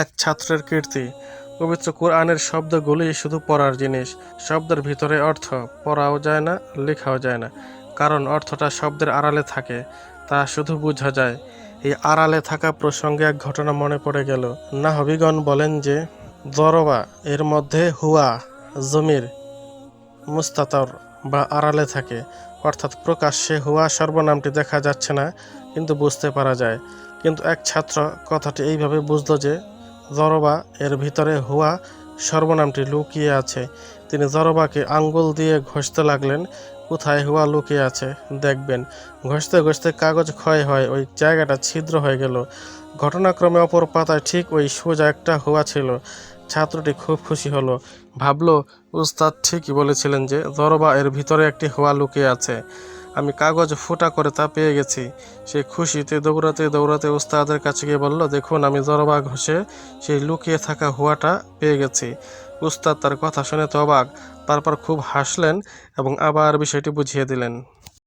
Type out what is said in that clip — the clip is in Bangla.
এক ছাত্রের কীর্তি। পবিত্র কোরআনের শব্দগুলি শুধু পড়ার জিনিস। শব্দের ভিতরে অর্থ পড়াও যায় না, লেখাও যায় না। কারণ অর্থটা শব্দের আড়ালে থাকে, তা শুধু বোঝা যায়। এই আড়ালে থাকা প্রসঙ্গে এক ঘটনা মনে পড়ে গেল। না হবিগণ বলেন যে জরবা এর মধ্যে হুয়া, জমির মুস্তাতর বা আড়ালে থাকে। অর্থাৎ প্রকাশ্যে হুয়া সর্বনামটি দেখা যাচ্ছে না, কিন্তু বুঝতে পারা যায়। কিন্তু এক ছাত্র কথাটি এইভাবে বুঝলো যে জরবা এর ভিতরে হুয়া সর্বনামটি লুকিয়ে আছে। তিনি জরবাকে আঙ্গুল দিয়ে ঘষতে লাগলেন। কোথায় হুয়া লুকিয়ে আছে, দেখবেন। ঘষতে ঘষতে কাগজ ক্ষয় হয়, ওই জায়গাটা ছিদ্র হয়ে গেল। ঘটনাক্রমে অপর পাতায় ঠিক ওই সোজা একটা হুয়া ছিল। ছাত্রটি খুব খুশি হলো। ভাবলো উস্তাদ ঠিকই বলেছিলেন যে জরবা এর ভিতরে একটি হুয়া লুকিয়ে আছে। আমি কাগজ ফোটা করে তা পেয়ে গেছি। সে খুশিতে দৌড়াতে দৌড়াতে ওস্তাদের কাছে গিয়ে বলল, দেখুন, আমি জরবা ঘষে সেই লুকিয়ে থাকা হুয়াটা পেয়ে গেছি। উস্তাদ তার কথা শুনে তো অবাক, তারপর খুব হাসলেন এবং আবার বিষয়টি বুঝিয়ে দিলেন।